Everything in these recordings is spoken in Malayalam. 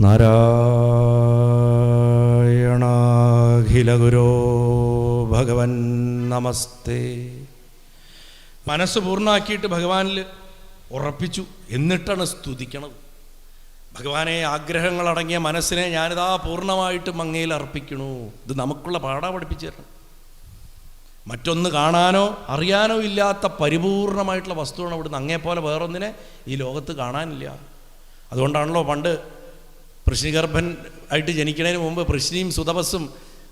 നാരായണാഖിലഗുരോ ഭഗവൻ നമസ്തേ. മനസ്സ് പൂർണമാക്കിയിട്ട് ഭഗവാനിൽ ഉറപ്പിച്ചു. എന്നിട്ടാണ് സ്തുതിക്കണത്. ഭഗവാനെ ആഗ്രഹങ്ങളടങ്ങിയ മനസ്സിനെ ഞാനിതാ പൂർണമായിട്ടും അങ്ങയിൽ അർപ്പിക്കണു. ഇത് നമുക്കുള്ള പാടാ പഠിപ്പിച്ചു തരണം മറ്റൊന്ന് കാണാനോ അറിയാനോ ഇല്ലാത്ത പരിപൂർണമായിട്ടുള്ള വസ്തുവാണ് അവിടുന്ന് അങ്ങേപ്പോലെ വേറൊന്നിനെ ഈ ലോകത്ത് കാണാനില്ല. അതുകൊണ്ടാണല്ലോ പണ്ട് പൃശ്നിഗർഭൻ ആയിട്ട് ജനിക്കുന്നതിന് മുമ്പ് പൃശ്നിയും സുതപസ്സും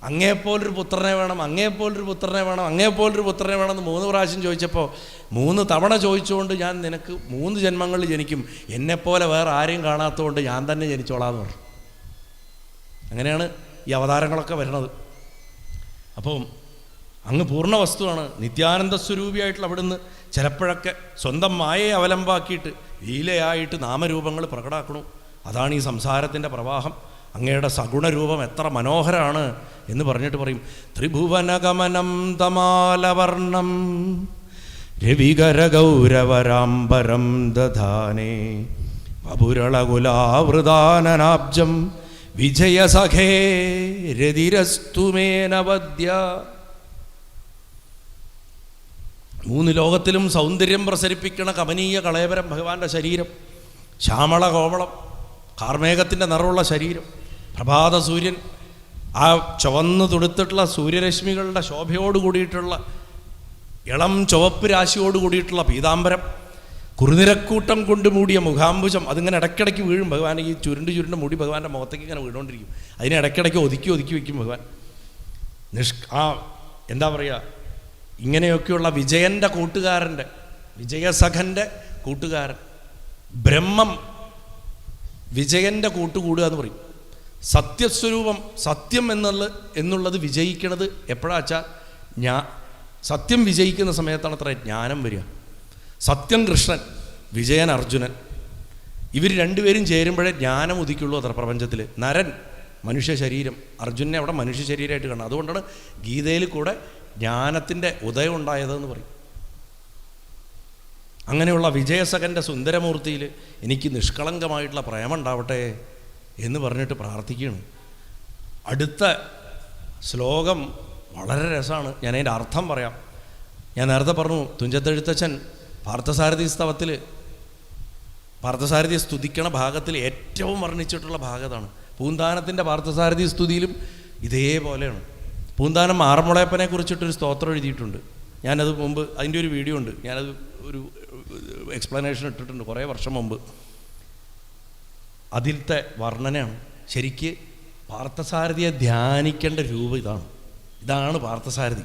അങ്ങേപ്പോലൊരു പുത്രനെ വേണം അങ്ങേപ്പോലൊരു പുത്രനെ വേണം അങ്ങേപ്പോലൊരു പുത്രനെ വേണം എന്ന് മൂന്ന് പ്രാവശ്യം ചോദിച്ചപ്പോൾ മൂന്ന് തവണ ചോദിച്ചുകൊണ്ട് ഞാൻ നിനക്ക് മൂന്ന് ജന്മങ്ങളിൽ ജനിക്കും എന്നെപ്പോലെ വേറെ ആരെയും കാണാത്തതുകൊണ്ട് ഞാൻ തന്നെ ജനിച്ചോളാന്ന് പറഞ്ഞു. അങ്ങനെയാണ് ഈ അവതാരങ്ങളൊക്കെ വരുന്നത്. അപ്പോൾ അങ്ങ് പൂർണ വസ്തുവാണ്. നിത്യാനന്ദ സ്വരൂപിയായിട്ടുള്ള അവിടുന്ന് ചിലപ്പോഴൊക്കെ സ്വന്തം മായയെ അവലംബാക്കിയിട്ട് ലീലയായിട്ട് നാമരൂപങ്ങൾ പ്രകടാക്കണു അതാണ് ഈ സംസാരത്തിന്റെ പ്രവാഹം. അങ്ങയുടെ സഗുണരൂപം എത്ര മനോഹരമാണ് എന്ന് പറഞ്ഞിട്ട് പറയും. ത്രിഭുവനഗമനം തമാലവർണം രവികരഗൗരവരാംബരം ദധാനേ വപുരളകുലാവൃതാനനാബ്ജം വിജയസഖേ രതിരസ്തുമേനവദ്യ. മൂന്ന് ലോകത്തിലും സൗന്ദര്യം പ്രസരിപ്പിക്കണ കമനീയ കളേവരം ഭഗവാന്റെ ശരീരം. ശ്യാമള കോമളം കാർമേഘത്തിന്റെ നിറമുള്ള ശരീരം. പ്രഭാത സൂര്യൻ ആ ചുവന്ന് തുടുത്തിട്ടുള്ള സൂര്യരശ്മികളുടെ ശോഭയോട് കൂടിയിട്ടുള്ള ഇളം ചുവപ്പ് രാശിയോട് കൂടിയിട്ടുള്ള പീതാംബരം കുറുനിരക്കൂട്ടം കൊണ്ട് മൂടിയ മുഖാംബുജം അതിങ്ങനെ ഇടയ്ക്കിടയ്ക്ക് വീഴും. ഭഗവാൻ ഈ ചുരുണ്ട് ചുരുണ്ട് മുടി ഭഗവാന്റെ മുഖത്തേക്ക് ഇങ്ങനെ വീണുകൊണ്ടിരിക്കും അതിനെ ഇടയ്ക്കിടയ്ക്ക് ഒതുക്കി ഒതുക്കി വയ്ക്കും ഭഗവാൻ. നിഷ് ആ എന്താ പറയുക? ഇങ്ങനെയൊക്കെയുള്ള വിജയന്റെ കൂട്ടുകാരന്റെ വിജയസഖന്റെ കൂട്ടുകാരൻ ബ്രഹ്മം വിജയന്റെ കൂട്ടുകൂടുക എന്ന് പറയും. സത്യസ്വരൂപം സത്യം എന്നുള്ള എന്നുള്ളത് വിജയിക്കണത് എപ്പോഴാ വെച്ചാൽ ഞാ സത്യം വിജയിക്കുന്ന സമയത്താണ് അത്ര ജ്ഞാനം വരിക. സത്യം കൃഷ്ണൻ വിജയൻ അർജുനൻ. ഇവർ രണ്ടുപേരും ചേരുമ്പോഴേ ജ്ഞാനം ഉദിക്കുള്ളൂ അത്ര പ്രപഞ്ചത്തിൽ നരൻ മനുഷ്യ ശരീരം. അർജുനെ അവിടെ മനുഷ്യ ശരീരമായിട്ട് കാണുന്നത് അതുകൊണ്ടാണ് ഗീതയിൽ കൂടെ ജ്ഞാനത്തിന്റെ ഉദയം ഉണ്ടായതെന്ന് പറയും. അങ്ങനെയുള്ള വിജയസകന്റെ സുന്ദരമൂർത്തിയിൽ എനിക്ക് നിഷ്കളങ്കമായിട്ടുള്ള പ്രേമം ഉണ്ടാവട്ടെ എന്ന് പറഞ്ഞിട്ട് പ്രാർത്ഥിക്കുകയാണ്. അടുത്ത ശ്ലോകം വളരെ രസമാണ്. ഞാൻ അതിന്റെ അർത്ഥം പറയാം. ഞാൻ നേരത്തെ പറഞ്ഞു തുഞ്ചത്തെഴുത്തച്ഛൻ പാർത്ഥസാരഥി സ്തവത്തിൽ പാർത്ഥസാരഥിയെ സ്തുതിക്കണ ഭാഗത്തിൽ ഏറ്റവും വർണിച്ചിട്ടുള്ള ഭാഗത്താണ് പൂന്താനത്തിന്റെ പാർത്ഥസാരഥി സ്തുതിയിലും ഇതേപോലെയാണ്. പൂന്താനം ആറന്മുളയപ്പനെ കുറിച്ചിട്ടൊരു സ്തോത്രം എഴുതിയിട്ടുണ്ട്. ഞാനത് മുമ്പ് അതിന്റെ ഒരു വീഡിയോ ഉണ്ട്. ഞാനത് ഒരു എക്സ്പ്ലനേഷൻ ഇട്ടിട്ടുണ്ട് കുറേ വർഷം മുമ്പ്. അതിലത്തെ വർണനയാണ്. ശരിക്ക് പാർത്ഥസാരഥിയെ ധ്യാനിക്കേണ്ട രൂപം ഇതാണ്. ഇതാണ് പാർത്ഥസാരഥി.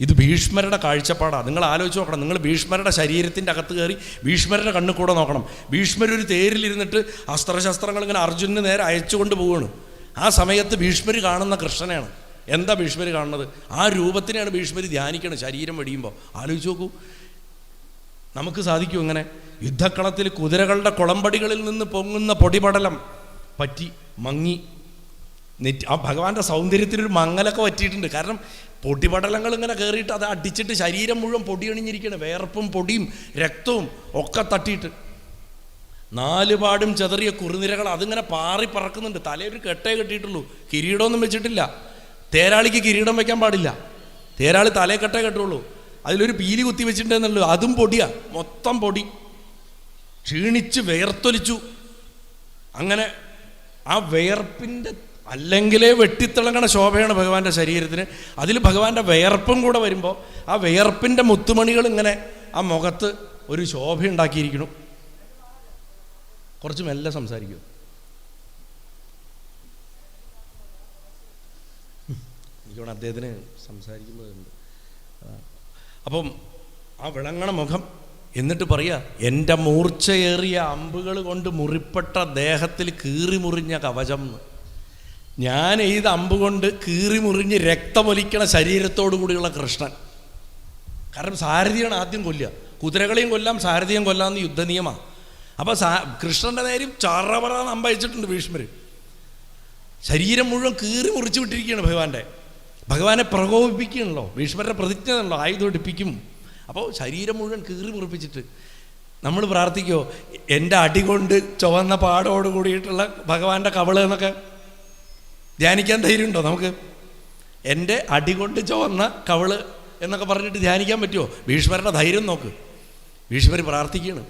ഇത് ഭീഷ്മരുടെ കാഴ്ചപ്പാടാണ് നിങ്ങൾ ആലോചിച്ച് നോക്കണം. നിങ്ങൾ ഭീഷ്മരുടെ ശരീരത്തിന്റെ അകത്ത് കയറി ഭീഷ്മരുടെ കണ്ണിൽ കൂടെ നോക്കണം. ഭീഷ്മർ ഒരു തേരിലിരുന്നിട്ട് അസ്ത്രശസ്ത്രങ്ങൾ ഇങ്ങനെ അർജുനന് നേരെ അയച്ചുകൊണ്ട് പോവുകയാണ് ആ സമയത്ത് ഭീഷ്മർ കാണുന്ന കൃഷ്ണനെയാണ്. എന്താ ഭീഷ്മർ കാണുന്നത്? ആ രൂപത്തിനെയാണ് ഭീഷ്മർ ധ്യാനിക്കണം ശരീരം വെടിയുമ്പോൾ ആലോചിച്ച് നോക്കൂ. നമുക്ക് സാധിക്കും ഇങ്ങനെ യുദ്ധക്കളത്തിൽ കുതിരകളുടെ കുളമ്പടികളിൽ നിന്ന് പൊങ്ങുന്ന പൊടിപടലം പറ്റി മങ്ങി നെറ്റ് ആ ഭഗവാന്റെ സൗന്ദര്യത്തിനൊരു മങ്ങലൊക്കെ പറ്റിയിട്ടുണ്ട്. കാരണം പൊടിപടലങ്ങൾ ഇങ്ങനെ കയറിയിട്ട് അത് അടിച്ചിട്ട് ശരീരം മുഴുവൻ പൊടിയണിഞ്ഞിരിക്കുകയാണ് വേർപ്പും പൊടിയും രക്തവും ഒക്കെ തട്ടിയിട്ട്. നാലുപാടും ചെതറിയ കുറുനിരകൾ അതിങ്ങനെ പാറി പറക്കുന്നുണ്ട്. തലയൊരു കെട്ടേ കെട്ടിയിട്ടുള്ളൂ. കിരീടമൊന്നും വെച്ചിട്ടില്ല. തേരാളിക്ക് കിരീടം വയ്ക്കാൻ പാടില്ല. തേരാളി തലേ കെട്ടേ കെട്ടുള്ളൂ. അതിലൊരു പീലി കുത്തി വെച്ചിട്ടുണ്ടെന്നുള്ളൂ അതും പൊടിയാ. മൊത്തം പൊടി. ക്ഷീണിച്ച് വേർത്തൊലിച്ചു അങ്ങനെ ആ വേർപ്പിന്റെ അല്ലെങ്കിലേ വെട്ടിത്തിളങ്ങണ ശോഭയാണ് ഭഗവാന്റെ ശരീരത്തിന്. അതിൽ ഭഗവാന്റെ വേർപ്പും കൂടെ വരുമ്പോൾ ആ വേർപ്പിന്റെ മുത്തുമണികൾ ഇങ്ങനെ ആ മുഖത്ത് ഒരു ശോഭ ഉണ്ടാക്കിയിരിക്കണം കുറച്ച് മെല്ലെ സംസാരിക്കൂ. എനിക്കോട് അദ്ദേഹത്തിന് സംസാരിക്കുന്നതുണ്ട്. അപ്പം ആ വിളങ്ങണ മുഖം എന്നിട്ട് പറയുക എന്റെ മൂർച്ചയേറിയ അമ്പുകൾ കൊണ്ട് മുറിപ്പെട്ട ദേഹത്തിൽ കീറി മുറിഞ്ഞ കവചം ഞാൻ എയ്ത അമ്പ് കൊണ്ട് കീറി മുറിഞ്ഞ് രക്തമൊലിക്കണ ശരീരത്തോടു കൂടിയുള്ള കൃഷ്ണൻ. കാരണം സാരഥിയാണ് ആദ്യം കൊല്ലുക. കുതിരകളെയും കൊല്ലാം സാരഥിയും കൊല്ലാമെന്ന് യുദ്ധനിയമാണ് അപ്പോൾ സാ കൃഷ്ണന്റെ നേരം ചറപറ അമ്പയച്ചിട്ടുണ്ട് ഭീഷ്മർ ശരീരം മുഴുവൻ കീറി മുറിച്ചു വിട്ടിരിക്കുകയാണ് ഭഗവാന്റെ. ഭഗവാനെ പ്രകോപിപ്പിക്കുകയാണല്ലോ ഭീഷ്മരുടെ പ്രതിജ്ഞ ആണല്ലോ ആയുധം എടുപ്പിക്കും അപ്പോൾ ശരീരം മുഴുവൻ കീറി മുറിപ്പിച്ചിട്ട് നമ്മൾ പ്രാർത്ഥിക്കുമോ എന്റെ അടി കൊണ്ട് ചുവന്ന പാടോട് കൂടിയിട്ടുള്ള ഭഗവാന്റെ കവൾ എന്നൊക്കെ ധ്യാനിക്കാൻ ധൈര്യമുണ്ടോ നമുക്ക്? എന്റെ അടി കൊണ്ട് ചുവന്ന കവൾ എന്നൊക്കെ പറഞ്ഞിട്ട് ധ്യാനിക്കാൻ പറ്റുമോ ഭീഷ്മരുടെ ധൈര്യം നോക്ക്. ഭീഷ്മർ പ്രാർത്ഥിക്കുകയാണ്.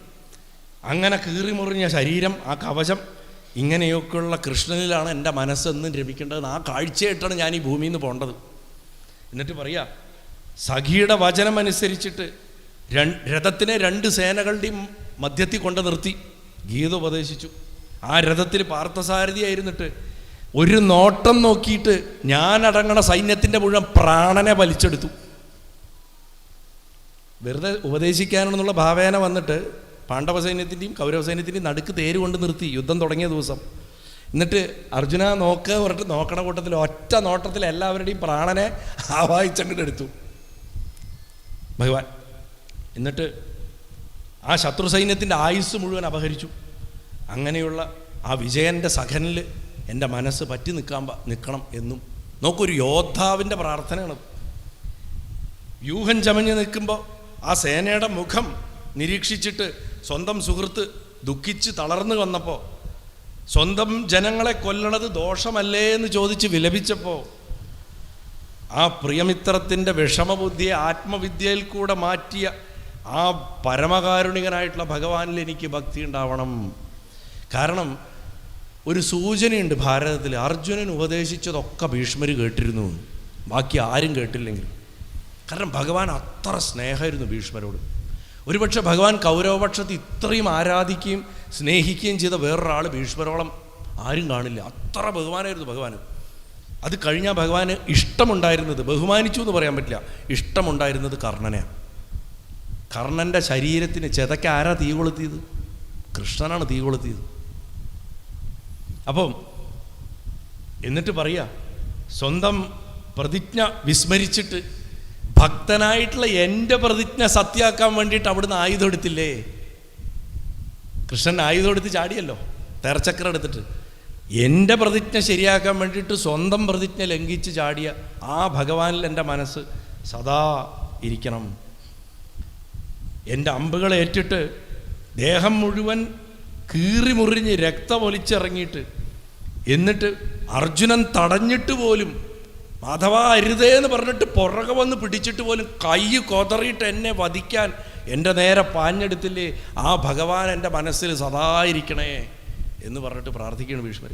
അങ്ങനെ കീറി മുറിഞ്ഞ ശരീരം ആ കവചം ഇങ്ങനെയൊക്കെയുള്ള കൃഷ്ണനിലാണ് എന്റെ മനസ്സെന്നും രമിക്കേണ്ടത്. ആ കാഴ്ചയായിട്ടാണ് ഞാൻ ഈ ഭൂമിയിൽ നിന്ന് പോകേണ്ടത്. എന്നിട്ട് പറയാ സഖിയുടെ വചനം അനുസരിച്ചിട്ട് രഥത്തിനെ രണ്ട് സേനകളുടെയും മധ്യത്തിൽ കൊണ്ട് നിർത്തി. ഗീത ഉപദേശിച്ചു. ആ രഥത്തിൽ പാർത്ഥസാരഥിയായിരുന്നിട്ട് ഒരു നോട്ടം നോക്കിയിട്ട് ഞാനടങ്ങണ സൈന്യത്തിന്റെ മുഴുവൻ പ്രാണനെ വലിച്ചെടുത്തു. വെറുതെ ഉപദേശിക്കാനെന്നുള്ള ഭാവേന വന്നിട്ട് പാണ്ഡവ സൈന്യത്തിന്റെയും കൗരവ സൈന്യത്തിന്റെയും നടുക്ക് തേര് കൊണ്ട് നിർത്തി. യുദ്ധം തുടങ്ങിയ ദിവസം. എന്നിട്ട് അർജുന നോക്കുക പറഞ്ഞിട്ട് നോക്കണ കൂട്ടത്തിൽ ഒറ്റ നോട്ടത്തിൽ എല്ലാവരുടെയും പ്രാണനെ ആവാഹിച്ചങ്ങോട്ട് എടുത്തു. ഭഗവാൻ എന്നിട്ട് ആ ശത്രു സൈന്യത്തിന്റെ ആയുസ് മുഴുവൻ അപഹരിച്ചു. അങ്ങനെയുള്ള ആ വിജയന്റെ സഖനിൽ എന്റെ മനസ്സ് പറ്റി നിൽക്കാൻ നിൽക്കണം എന്നും. നോക്കൊരു യോദ്ധാവിന്റെ പ്രാർത്ഥനയാണ് വ്യൂഹം ചമഞ്ഞ് നിൽക്കുമ്പോൾ ആ സേനയുടെ മുഖം നിരീക്ഷിച്ചിട്ട് സ്വന്തം സുഹൃത്ത് ദുഃഖിച്ച് തളർന്നു വന്നപ്പോൾ സ്വന്തം ജനങ്ങളെ കൊല്ലണത് ദോഷമല്ലേ എന്ന് ചോദിച്ച് വിലപിച്ചപ്പോൾ ആ പ്രിയമിത്രത്തിന്റെ വിഷമബുദ്ധിയെ ആത്മവിദ്യയിൽ കൂടെ മാറ്റിയ ആ പരമകാരുണികനായിട്ടുള്ള ഭഗവാനിൽ എനിക്ക് ഭക്തി ഉണ്ടാവണം. കാരണം ഒരു സൂചനയുണ്ട് ഭാരതത്തിൽ. അർജുനൻ ഉപദേശിച്ചതൊക്കെ ഭീഷ്മർ കേട്ടിരുന്നു. ബാക്കി ആരും കേട്ടില്ലെങ്കിലും. കാരണം ഭഗവാൻ അത്ര സ്നേഹമായിരുന്നു ഭീഷ്മരോട്. ഒരുപക്ഷെ ഭഗവാൻ കൗരവപക്ഷത്തെ ഇത്രയും ആരാധിക്കുകയും സ്നേഹിക്കുകയും ചെയ്ത വേറൊരാൾ ഭീഷ്മരോളം ആരും കാണില്ല. അത്ര ബഹുമാനമായിരുന്നു ഭഗവാന്. അത് കഴിഞ്ഞാൽ ഭഗവാന് ഇഷ്ടമുണ്ടായിരുന്നത് ബഹുമാനിച്ചു എന്ന് പറയാൻ പറ്റില്ല. ഇഷ്ടമുണ്ടായിരുന്നത് കർണനെയാണ്. കർണന്റെ ശരീരത്തിന് ചെതയ്ക്ക് ആരാ തീ കൊളുത്തിയത്? കൃഷ്ണനാണ് തീ കൊളുത്തിയത്. അപ്പം എന്നിട്ട് പറയുക സ്വന്തം പ്രതിജ്ഞ വിസ്മരിച്ചിട്ട് ഭക്തനായിട്ടുള്ള എന്റെ പ്രതിജ്ഞ സത്യാക്കാൻ വേണ്ടിയിട്ട് അവിടുന്ന് ആയുധം എടുത്തില്ലേ? കൃഷ്ണൻ ആയുധം എടുത്ത് ചാടിയല്ലോ തെരച്ചക്രം എടുത്തിട്ട്. എന്റെ പ്രതിജ്ഞ ശരിയാക്കാൻ വേണ്ടിയിട്ട് സ്വന്തം പ്രതിജ്ഞ ലംഘിച്ച് ചാടിയ ആ ഭഗവാനിൽ എന്റെ മനസ്സ് സദാ ഇരിക്കണം. എന്റെ അമ്പുകളെ ഏറ്റിട്ട് ദേഹം മുഴുവൻ കീറി മുറിഞ്ഞ് രക്തമൊലിച്ചിറങ്ങിയിട്ട് എന്നിട്ട് അർജുനൻ തടഞ്ഞിട്ട് പോലും മാധവ അരുതേ എന്ന് പറഞ്ഞിട്ട് പുറകെ വന്ന് പിടിച്ചിട്ട് പോലും കൈ കൊതറിയിട്ട് എന്നെ വധിക്കാൻ എന്റെ നേരെ പാഞ്ഞെടുത്തില്ലേ? ആ ഭഗവാൻ എന്റെ മനസ്സിൽ സദാ ഇരിക്കണേ എന്ന് പറഞ്ഞിട്ട് പ്രാർത്ഥിക്കുകയാണ് ഭീഷ്മർ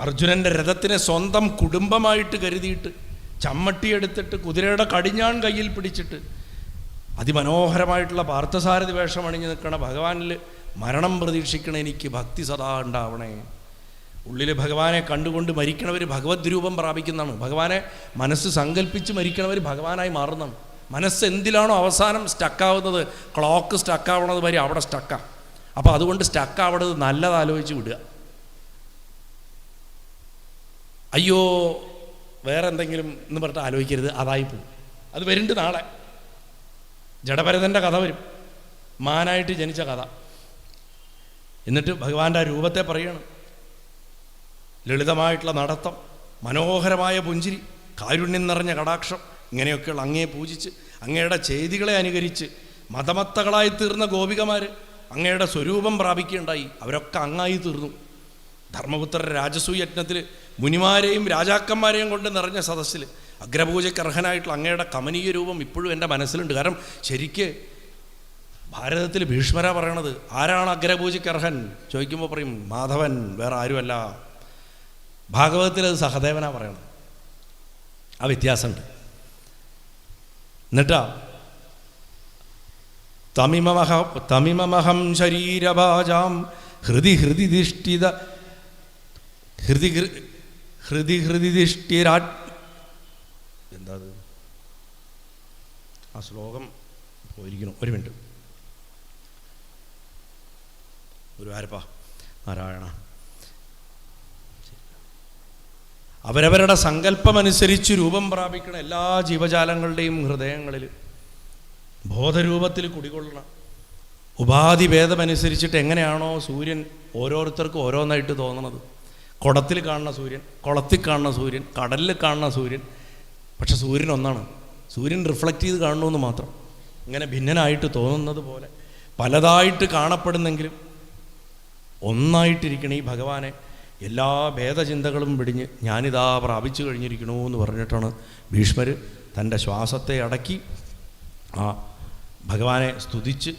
അർജുനന്റെ രഥത്തിനെ സ്വന്തം കുടുംബമായിട്ട് കരുതിയിട്ട് ചമ്മട്ടിയെടുത്തിട്ട് കുതിരയുടെ കടിഞ്ഞാൺ കയ്യിൽ പിടിച്ചിട്ട് അതിമനോഹരമായിട്ടുള്ള പാർത്ഥസാരഥി വേഷം അണിഞ്ഞു നിൽക്കണ ഭഗവാനിൽ മരണം പ്രതീക്ഷിക്കണ എനിക്ക് ഭക്തി സദാ ഉണ്ടാവണേ. ഉള്ളിൽ ഭഗവാനെ കണ്ടുകൊണ്ട് മരിക്കണവർ ഭഗവത് രൂപം പ്രാപിക്കുന്നതാണ്. ഭഗവാനെ മനസ്സ് സങ്കല്പിച്ച് മരിക്കണവർ ഭഗവാനായി മാറുന്നതാണ്. മനസ്സ് എന്തിലാണോ അവസാനം സ്റ്റക്കാവുന്നത് ക്ലോക്ക് സ്റ്റക്കാവണത് വരെ അവിടെ സ്റ്റക്കാ അപ്പോൾ അതുകൊണ്ട് സ്റ്റക്കാവണത് നല്ലത് ആലോചിച്ച് വിടുക. അയ്യോ വേറെ എന്തെങ്കിലും എന്ന് പറഞ്ഞിട്ട് ആലോചിക്കരുത് അതായി പോകും. അത് വരുന്നുണ്ട് നാളെ. ജഡഭരതന്റെ കഥ വരും. മാനായിട്ട് ജനിച്ച കഥ. എന്നിട്ട് ഭഗവാന്റെ രൂപത്തെ പറയണം. ലളിതമായിട്ടുള്ള നടത്തം മനോഹരമായ പുഞ്ചിരി കാരുണ്യം നിറഞ്ഞ കടാക്ഷം ഇങ്ങനെയൊക്കെയുള്ള അങ്ങയെ പൂജിച്ച് അങ്ങയുടെ ചെയ്തികളെ അനുകരിച്ച് മതമത്തകളായി തീർന്ന ഗോപികമാർ അങ്ങയുടെ സ്വരൂപം പ്രാപിക്കുകയുണ്ടായി. അവരൊക്കെ അങ്ങായി തീർന്നു. ധർമ്മപുത്ര രാജസൂയജ്ഞത്തിൽ മുനിമാരെയും രാജാക്കന്മാരെയും കൊണ്ട് നിറഞ്ഞ സദസ്സിൽ അഗ്രപൂജയ്ക്ക് അർഹനായിട്ടുള്ള അങ്ങയുടെ കമനീയ രൂപം ഇപ്പോഴും എന്റെ മനസ്സിലുണ്ട്. കാരണം ശരിക്ക് ഭാരതത്തിൽ ഭീഷ്മര പറയണത് ആരാണ് അഗ്രപൂജയ്ക്ക് അർഹൻ? ചോദിക്കുമ്പോൾ പറയും മാധവൻ വേറെ ആരുമല്ല. ഭാഗവതത്തിൽ അത് സഹദേവനാ പറയണം ആ വ്യത്യാസമുണ്ട്. എന്നിട്ടാ തമിമമഹ തമിമമഹം ശരീരഭാജാം ഹൃദി ഹൃദി ദിഷ്ടിത ഹൃദി ഹൃദി ഹൃദി ദിഷ്ടിരാ എന്താ ആ ശ്ലോകം പോയിരിക്കണം ഒരു മിനിറ്റ്. ഒരു ആരപ്പ നാരായണ. അവരവരുടെ സങ്കല്പമനുസരിച്ച് രൂപം പ്രാപിക്കണ എല്ലാ ജീവജാലങ്ങളുടെയും ഹൃദയങ്ങളിൽ ബോധരൂപത്തിൽ കുടികൊള്ളണം. ഉപാധി ഭേദമനുസരിച്ചിട്ട് എങ്ങനെയാണോ സൂര്യൻ ഓരോരുത്തർക്കും ഓരോന്നായിട്ട് തോന്നണത്. കുടത്തിൽ കാണുന്ന സൂര്യൻ കുളത്തിൽ കാണുന്ന സൂര്യൻ കടലിൽ കാണുന്ന സൂര്യൻ. പക്ഷെ സൂര്യൻ ഒന്നാണ്. സൂര്യൻ റിഫ്ലക്റ്റ് ചെയ്ത് കാണണമെന്ന് മാത്രം. ഇങ്ങനെ ഭിന്നനായിട്ട് തോന്നുന്നത് പോലെ പലതായിട്ട് കാണപ്പെടുന്നെങ്കിലും ഒന്നായിട്ടിരിക്കണം ഈ ഭഗവാനെ എല്ലാ ഭേദചിന്തകളും പിടിഞ്ഞ് ഞാനിതാ പ്രാപിച്ചു കഴിഞ്ഞിരിക്കണു എന്ന് പറഞ്ഞിട്ടാണ് ഭീഷ്മർ തന്റെ ശ്വാസത്തെ അടക്കി ആ ഭഗവാനെ സ്തുതിച്ച്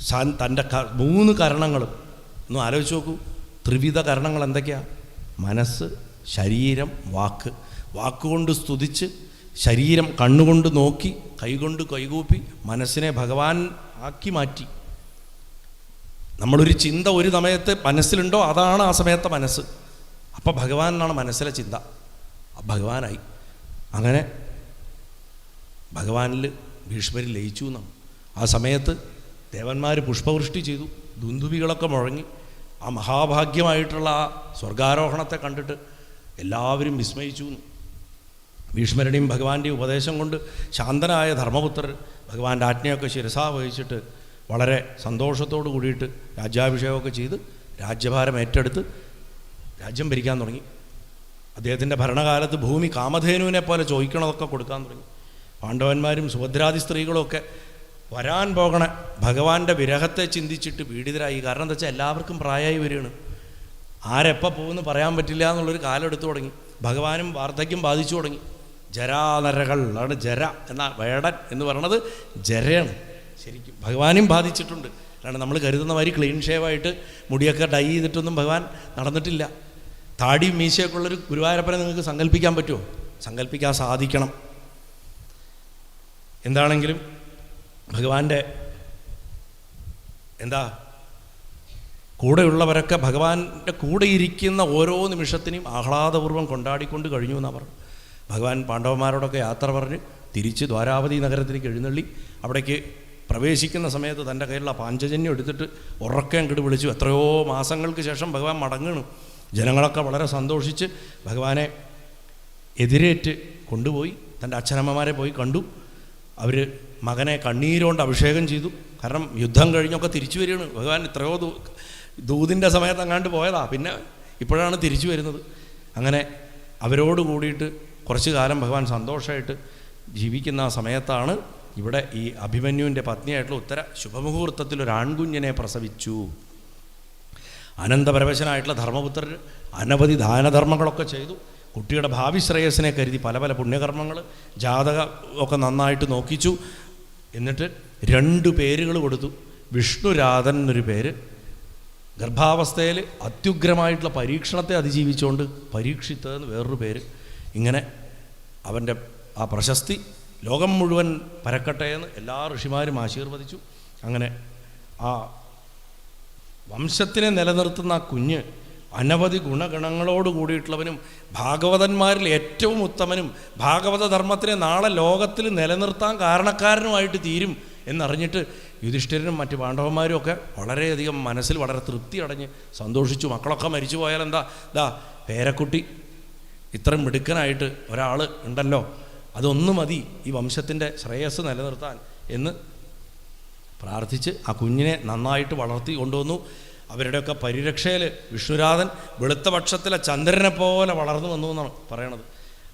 സാൻ തന്റെ മൂന്ന് കരണങ്ങളും. ഒന്ന് ആലോചിച്ച് നോക്കൂ ത്രിവിധ കരണങ്ങൾ എന്തൊക്കെയാണ് മനസ്സ് ശരീരം വാക്ക്. വാക്കുകൊണ്ട് സ്തുതിച്ച് ശരീരം കണ്ണുകൊണ്ട് നോക്കി കൈകൊണ്ട് കൈകൂപ്പി മനസ്സിനെ ഭഗവാൻ ആക്കി മാറ്റി. നമ്മളൊരു ചിന്ത ഒരു സമയത്ത് മനസ്സിലുണ്ടോ? അതാണ് ആ സമയത്തെ മനസ്സ്. അപ്പം ഭഗവാനിലാണ് മനസ്സിലെ ചിന്ത. ഭഗവാനായി. അങ്ങനെ ഭഗവാനിൽ ഭീഷ്മരിൽ ലയിച്ചു എന്നാണ്. ആ സമയത്ത് ദേവന്മാർ പുഷ്പവൃഷ്ടി ചെയ്തു. ദുന്ദുബികളൊക്കെ മുഴങ്ങി. ആ മഹാഭാഗ്യമായിട്ടുള്ള ആ സ്വർഗാരോഹണത്തെ കണ്ടിട്ട് എല്ലാവരും വിസ്മയിച്ചു. ഭീഷ്മരുടെയും ഭഗവാന്റെയും ഉപദേശം കൊണ്ട് ശാന്തനായ ധർമ്മപുത്രർ ഭഗവാന്റെ ആജ്ഞയൊക്കെ ശിരസാ വഹിച്ചിട്ട് വളരെ സന്തോഷത്തോടു കൂടിയിട്ട് രാജ്യാഭിഷേകമൊക്കെ ചെയ്ത് രാജ്യഭാരം ഏറ്റെടുത്ത് രാജ്യം ഭരിക്കാൻ തുടങ്ങി. അദ്ദേഹത്തിന്റെ ഭരണകാലത്ത് ഭൂമി കാമധേനുവിനെ പോലെ ചോദിക്കണതൊക്കെ കൊടുക്കാൻ തുടങ്ങി. പാണ്ഡവന്മാരും സുഭദ്രാദി സ്ത്രീകളും ഒക്കെ വരാൻ പോകണ ഭഗവാന്റെ വിരഹത്തെ ചിന്തിച്ചിട്ട് പീഡിതരായി. കാരണം എന്താ വെച്ചാൽ എല്ലാവർക്കും പ്രായമായി വരികയാണ്. ആരെപ്പോൾ പോകുമെന്ന് പറയാൻ പറ്റില്ല എന്നുള്ളൊരു കാലം എടുത്തു തുടങ്ങി. ഭഗവാനും വാർദ്ധക്യം ബാധിച്ചു തുടങ്ങി. ജരാനരകൾ ആണ് ജര എന്ന വേടൻ എന്ന് പറയണത് ജരയാണ്. ശരിക്കും ഭഗവാനും ബാധിച്ചിട്ടുണ്ട്. അതാണ് നമ്മൾ കരുതുന്ന മാതിരി ക്ലീൻ ഷേവായിട്ട് മുടിയൊക്കെ ഡൈ ചെയ്തിട്ടൊന്നും ഭഗവാൻ നടന്നിട്ടില്ല. താടിയും മീശയൊക്കെ ഉള്ളൊരു ഗുരുവായൂരപ്പനെ നിങ്ങൾക്ക് സങ്കല്പിക്കാൻ പറ്റുമോ? സങ്കല്പിക്കാൻ സാധിക്കണം. എന്താണെങ്കിലും ഭഗവാന്റെ എന്താ? കൂടെയുള്ളവരൊക്കെ ഭഗവാന്റെ കൂടെ ഇരിക്കുന്ന ഓരോ നിമിഷത്തിനെയും ആഹ്ലാദപൂർവം കൊണ്ടാടിക്കൊണ്ട് കഴിഞ്ഞു എന്നാണ് പറഞ്ഞു. ഭഗവാൻ പാണ്ഡവന്മാരോടൊക്കെ യാത്ര പറഞ്ഞ് തിരിച്ച് ദ്വാരാവതി നഗരത്തിലേക്ക് എഴുന്നള്ളി. അവിടേക്ക് പ്രവേശിക്കുന്ന സമയത്ത് തന്റെ കയ്യിലുള്ള പാഞ്ചജന്യം എടുത്തിട്ട് ഉറക്കെ അങ്ങോട്ട് വിളിച്ചു എത്രയോ മാസങ്ങൾക്ക് ശേഷം ഭഗവാൻ മടങ്ങണം ജനങ്ങളൊക്കെ വളരെ സന്തോഷിച്ച് ഭഗവാനെ എതിരേറ്റ് കൊണ്ടുപോയി തന്റെ അച്ഛനമ്മമാരെ പോയി കണ്ടു. അവർ മകനെ കണ്ണീരോണ്ട് അഭിഷേകം ചെയ്തു. കാരണം യുദ്ധം കഴിഞ്ഞൊക്കെ തിരിച്ചു വരികയാണ്. ഭഗവാൻ എത്രയോ ദൂ ദൂതിന്റെ സമയത്ത് അങ്ങാണ്ട് പോയതാ. പിന്നെ ഇപ്പോഴാണ് തിരിച്ചു വരുന്നത്. അങ്ങനെ അവരോട് കൂടിയിട്ട് കുറച്ച് കാലം ഭഗവാൻ സന്തോഷമായിട്ട് ജീവിക്കുന്ന ആ സമയത്താണ് ഇവിടെ ഈ അഭിമന്യുവിന്റെ പത്നിയായിട്ടുള്ള ഉത്തര ശുഭമുഹൂർത്തത്തിൽ ഒരു ആൺകുഞ്ഞിനെ പ്രസവിച്ചു. അനന്തപരവശനായിട്ടുള്ള ധർമ്മപുത്രർ അനവധി ദാനധർമ്മങ്ങളൊക്കെ ചെയ്തു. കുട്ടിയുടെ ഭാവി ശ്രേയസിനെ കരുതി പല പല പുണ്യകർമ്മങ്ങൾ ജാതക ഒക്കെ നന്നായിട്ട് നോക്കിച്ചു. എന്നിട്ട് രണ്ട് പേരുകൾ കൊടുത്തു. വിഷ്ണുരാധൻ എന്നൊരു പേര്. ഗർഭാവസ്ഥയിൽ അത്യുഗ്രമായിട്ടുള്ള പരീക്ഷണത്തെ അതിജീവിച്ചുകൊണ്ട് പരീക്ഷിത്ത് എന്ന് വേറൊരു പേര്. ഇങ്ങനെ അവന്റെ ആ പ്രശസ്തി ലോകം മുഴുവൻ പരക്കട്ടെ എന്ന് എല്ലാ ഋഷിമാരും ആശീർവദിച്ചു. അങ്ങനെ ആ വംശത്തിനെ നിലനിർത്തുന്ന ആ കുഞ്ഞ് അനവധി ഗുണഗണങ്ങളോട് കൂടിയിട്ടുള്ളവനും ഭാഗവതന്മാരിൽ ഏറ്റവും ഉത്തമനും ഭാഗവത ധർമ്മത്തിനെ നാളെ ലോകത്തിൽ നിലനിർത്താൻ കാരണക്കാരനുമായിട്ട് തീരും എന്നറിഞ്ഞിട്ട് യുധിഷ്ഠിരനും മറ്റ് പാണ്ഡവന്മാരും ഒക്കെ വളരെയധികം മനസ്സിൽ വളരെ തൃപ്തി അടഞ്ഞ് സന്തോഷിച്ചു. മക്കളൊക്കെ മരിച്ചു പോയാൽ എന്താ? ഇതാ പേരക്കുട്ടി. ഇത്രയും മിടുക്കനായിട്ട് ഒരാൾ ഉണ്ടല്ലോ. അതൊന്നു മതി ഈ വംശത്തിന്റെ ശ്രേയസ് നിലനിർത്താൻ എന്ന് പ്രാർത്ഥിച്ച് ആ കുഞ്ഞിനെ നന്നായിട്ട് വളർത്തി കൊണ്ടുവന്നു. അവരുടെയൊക്കെ പരിരക്ഷയിൽ വിഷ്ണുരാധൻ വെളുത്ത പക്ഷത്തിലെ ചന്ദ്രനെ പോലെ വളർന്നു വന്നു എന്നാണ് പറയണത്.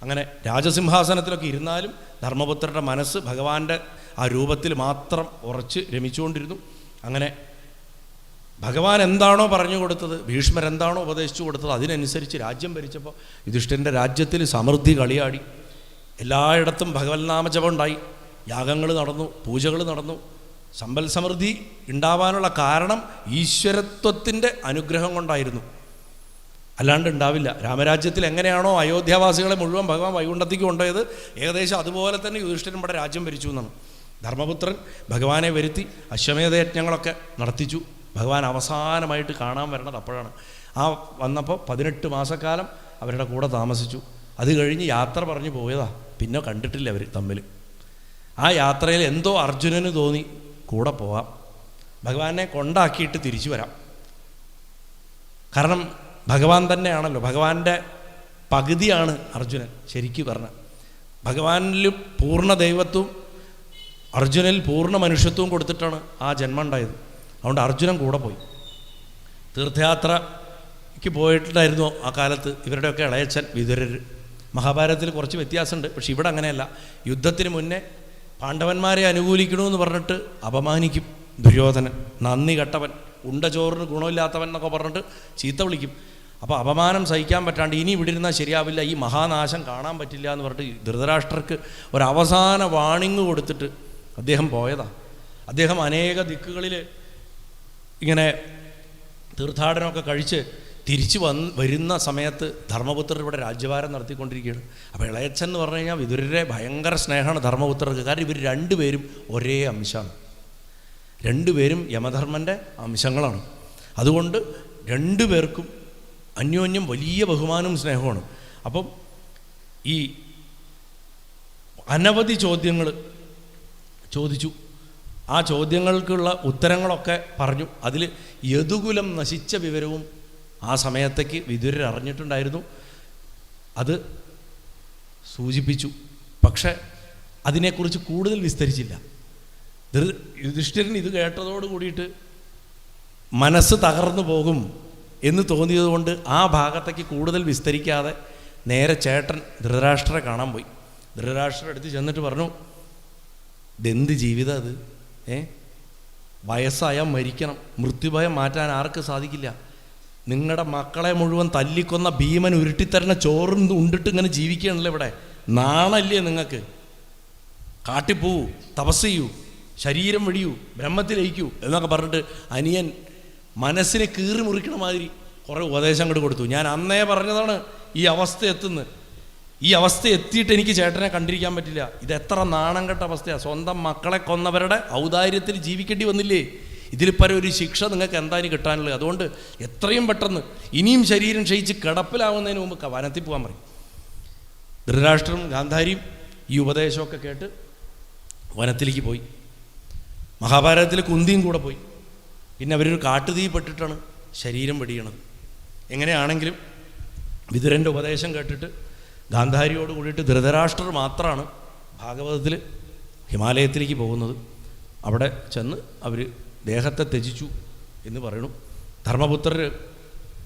അങ്ങനെ രാജസിംഹാസനത്തിലൊക്കെ ഇരുന്നാലും ധർമ്മപുത്രരുടെ മനസ്സ് ഭഗവാന്റെ ആ രൂപത്തിൽ മാത്രം ഉറച്ച് രമിച്ചുകൊണ്ടിരുന്നു. അങ്ങനെ ഭഗവാൻ എന്താണോ പറഞ്ഞു കൊടുത്തത് ഭീഷ്മർ എന്താണോ ഉപദേശിച്ചു കൊടുത്തത് അതിനനുസരിച്ച് രാജ്യം ഭരിച്ചപ്പോൾ യുധിഷ്ഠിരന്റെ രാജ്യത്തിൽ സമൃദ്ധി കളിയാടി. എല്ലായിടത്തും ഭഗവത് നാമജപം ഉണ്ടായി. യാഗങ്ങൾ നടന്നു പൂജകൾ നടന്നു. സമ്പൽ സമൃദ്ധി ഉണ്ടാവാനുള്ള കാരണം ഈശ്വരത്വത്തിന്റെ അനുഗ്രഹം കൊണ്ടായിരുന്നു. അല്ലാണ്ട് ഉണ്ടാവില്ല. രാമരാജ്യത്തിൽ എങ്ങനെയാണോ അയോധ്യാവാസികളെ മുഴുവൻ ഭഗവാൻ വൈകുണ്ഠത്തേക്ക് കൊണ്ടുപോയത് ഏകദേശം അതുപോലെ തന്നെ യുധിഷ്ഠിരൻ ഇവിടെ രാജ്യം ഭരിച്ചു എന്നാണ്. ധർമ്മപുത്രൻ ഭഗവാനെ വരുത്തി അശ്വമേധയജ്ഞങ്ങളൊക്കെ നടത്തിച്ചു. ഭഗവാൻ അവസാനമായിട്ട് കാണാൻ വരണത് അപ്പോഴാണ്. ആ വന്നപ്പോൾ പതിനെട്ട് മാസക്കാലം അവരുടെ കൂടെ താമസിച്ചു. അത് കഴിഞ്ഞ് യാത്ര പറഞ്ഞു പോയതാ. പിന്നെ കണ്ടിട്ടില്ല അവർ തമ്മിൽ ആ യാത്രയിൽ എന്തോ അർജുനന് തോന്നി. കൂടെ പോവാം. ഭഗവാനെ കൊണ്ടാക്കിയിട്ട് തിരിച്ചു വരാം. കാരണം ഭഗവാൻ തന്നെയാണല്ലോ. ഭഗവാന്റെ പകുതിയാണ് അർജുനൻ ശരിക്കും പറഞ്ഞ ഭഗവാനിൽ പൂർണ ദൈവത്വവും അർജുനിൽ പൂർണ മനുഷ്യത്വവും കൊടുത്തിട്ടാണ് ആ ജന്മം ഉണ്ടായത്. അതുകൊണ്ട് അർജുനൻ കൂടെ പോയി. തീർത്ഥയാത്രയ്ക്ക് പോയിട്ടുണ്ടായിരുന്നു ആ കാലത്ത് ഇവരുടെയൊക്കെ ഇളയച്ചൻ വിതുരർ മഹാഭാരതത്തിൽ കുറച്ച് വ്യത്യാസമുണ്ട്. പക്ഷെ ഇവിടെ അങ്ങനെയല്ല. യുദ്ധത്തിന് മുന്നേ പാണ്ഡവന്മാരെ അനുകൂലിക്കണമെന്ന് പറഞ്ഞിട്ട് അപമാനിക്കും ദുര്യോധനൻ. നന്ദി കെട്ടവൻ ഉണ്ട ചോറിന് ഗുണമില്ലാത്തവൻ എന്നൊക്കെ പറഞ്ഞിട്ട് ചീത്ത വിളിക്കും. അപ്പോൾ അപമാനം സഹിക്കാൻ പറ്റാണ്ട് ഇനി ഇവിടെ ഇരുന്നാൽ ശരിയാവില്ല ഈ മഹാനാശം കാണാൻ പറ്റില്ല എന്ന് പറഞ്ഞിട്ട് ധൃതരാഷ്ട്രർക്ക് ഒരവസാന വാണിങ് കൊടുത്തിട്ട് അദ്ദേഹം പോയതാണ് അദ്ദേഹം അനേക ദിക്കുകളിൽ ഇങ്ങനെ തീർത്ഥാടനമൊക്കെ കഴിച്ച് തിരിച്ചു വന്ന് വരുന്ന സമയത്ത് ധർമ്മപുത്രർ ഇവിടെ രാജ്യഭാരം നടത്തിക്കൊണ്ടിരിക്കുകയാണ്. അപ്പോൾ ഇളയച്ചൻ എന്ന് പറഞ്ഞു കഴിഞ്ഞാൽ വിതുരരെ ഭയങ്കര സ്നേഹമാണ് ധർമ്മപുത്രർക്ക്. കാരണം ഇവർ രണ്ടുപേരും ഒരേ അംശമാണ്. രണ്ടുപേരും യമധർമ്മന്റെ അംശങ്ങളാണ്. അതുകൊണ്ട് രണ്ടുപേർക്കും അന്യോന്യം വലിയ ബഹുമാനവും സ്നേഹമാണ് അപ്പം ഈ അനവധി ചോദ്യങ്ങൾ ചോദിച്ചു. ആ ചോദ്യങ്ങൾക്കുള്ള ഉത്തരങ്ങളൊക്കെ പറഞ്ഞു. അതിൽ യദുകുലം നശിച്ച വിവരവും ആ സമയത്തേക്ക് വിദുരർ അറിഞ്ഞിട്ടുണ്ടായിരുന്നു. അത് സൂചിപ്പിച്ചു. പക്ഷെ അതിനെക്കുറിച്ച് കൂടുതൽ വിസ്തരിച്ചില്ല. യുധിഷ്ഠിരൻ ഇത് കേട്ടതോട് കൂടിയിട്ട് മനസ്സ് തകർന്നു പോകും എന്ന് തോന്നിയതുകൊണ്ട് ആ ഭാഗത്തേക്ക് കൂടുതൽ വിസ്തരിക്കാതെ നേരെ ചേട്ടൻ ധൃതരാഷ്ട്രരെ കാണാൻ പോയി. ധൃതരാഷ്ട്രം അടുത്ത് ചെന്നിട്ട് പറഞ്ഞു ഇതെന്ത് ജീവിതം അത്? ഏ? വയസ്സായാൽ മരിക്കണം. മൃത്യുഭയം മാറ്റാൻ ആർക്ക് സാധിക്കില്ല? നിങ്ങളുടെ മക്കളെ മുഴുവൻ തല്ലിക്കൊന്ന ഭീമൻ ഉരുട്ടിത്തരണ ചോറും ഉണ്ടിട്ട് ഇങ്ങനെ ജീവിക്കുകയാണല്ലോ ഇവിടെ. നാണല്ലേ നിങ്ങൾക്ക്? കാട്ടിപ്പോവൂ തപസ് ചെയ്യൂ ശരീരം വെടിയൂ ബ്രഹ്മത്തിലയിക്കൂ എന്നൊക്കെ പറഞ്ഞിട്ട് അനിയൻ മനസ്സിനെ കീറി മുറിക്കണ മാതിരി കുറേ ഉപദേശം അങ്ങോട്ട് കൊടുത്തു. ഞാൻ അന്നേ പറഞ്ഞതാണ് ഈ അവസ്ഥ എത്തുന്ന. ഈ അവസ്ഥ എത്തിയിട്ട് എനിക്ക് ചേട്ടനെ കണ്ടിരിക്കാൻ പറ്റില്ല. ഇത് എത്ര നാണം കെട്ട അവസ്ഥയാണ് സ്വന്തം മക്കളെ കൊന്നവരുടെ ഔദാര്യത്തിൽ ജീവിക്കേണ്ടി വന്നില്ലേ? ഇതിൽ ഒരു ശിക്ഷ നിങ്ങൾക്ക് എന്തായാലും കിട്ടാനുള്ളത്? അതുകൊണ്ട് എത്രയും പെട്ടെന്ന് ഇനിയും ശരീരം ക്ഷയിച്ച് കിടപ്പിലാവുന്നതിന് മുമ്പ് വനത്തിൽ പോകാൻ പറയും. ധൃതരാഷ്ട്രം ഗാന്ധാരിയും ഈ ഉപദേശമൊക്കെ കേട്ട് വനത്തിലേക്ക് പോയി. മഹാഭാരതത്തിൽ കുന്തിയും കൂടെ പോയി. പിന്നെ അവരൊരു കാട്ടുതീ പെട്ടിട്ടാണ് ശരീരം വെടിയണത്. എങ്ങനെയാണെങ്കിലും വിതുരന്റെ ഉപദേശം കേട്ടിട്ട് ഗാന്ധാരിയോട് കൂടിയിട്ട് ധൃതരാഷ്ട്രർ മാത്രമാണ് ഭാഗവതത്തിൽ ഹിമാലയത്തിലേക്ക് പോകുന്നത്. അവിടെ ചെന്ന് അവർ ദേഹത്തെ ത്യജിച്ചു എന്ന് പറയണു ധർമ്മപുത്രർ